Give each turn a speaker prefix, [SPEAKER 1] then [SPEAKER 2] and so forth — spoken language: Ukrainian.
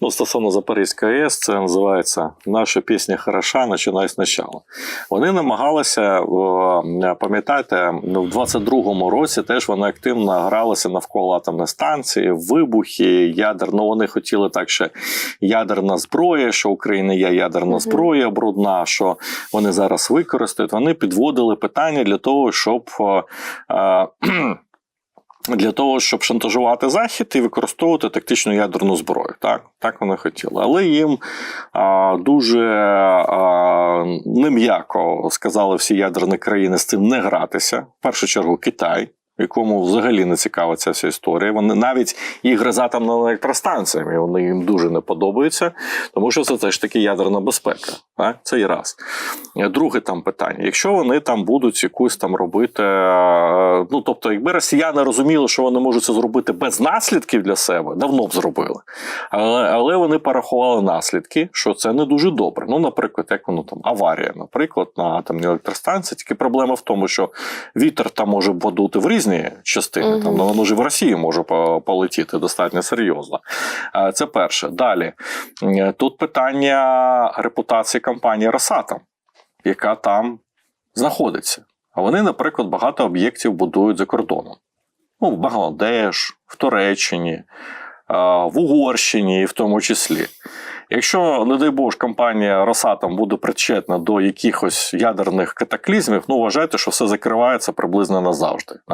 [SPEAKER 1] Ну, стосовно Запорізької АЕС, це називається Наша пісня хороша, починай спочатку. Вони намагалися, пам'ятаєте, ну, в 22-му році теж вони активно гралися навколо атомної станції, вибухи, ядер. Ну, вони хотіли так, що ядерна зброя, що Україна є ядерна зброя брудна, що вони зараз використають. Вони підводили питання для того, щоб. е, Для того, щоб шантажувати Захід і використовувати тактичну ядерну зброю. Так, так вони хотіли. Але їм а, дуже а, нем'яко сказали всі ядерні країни з цим не гратися. В першу чергу Китай, якому взагалі не цікава ця вся історія. Вони навіть ігри з атомними електростанціями вони їм дуже не подобаються, тому що це теж таки ядерна безпека. Так? Це і раз. Друге там питання: якщо вони там будуть якусь там робити, е, ну тобто, якби росіяни розуміли, що вони можуть це зробити без наслідків для себе, давно б зробили. Але, але вони порахували наслідки, що це не дуже добре. Ну, наприклад, як воно там аварія, наприклад, на атомній електростанції. Тільки проблема в тому, що вітер там може подути в різні частини.
[SPEAKER 2] Мгм.
[SPEAKER 1] Там ну, воно ж і в Росії може полетіти достатньо серйозно. Е, Це перше. Далі Е, тут питання репутації компанії Росатом, яка там знаходиться. А вони, наприклад, багато об'єктів будують за кордоном. Ну, в Бангладеш, в Туреччині, е, в Угорщині, в тому числі. Якщо, не дай Боже, компанія Росатом буде причетна до якихось ядерних катаклізмів, ну вважайте, що все закривається приблизно назавжди.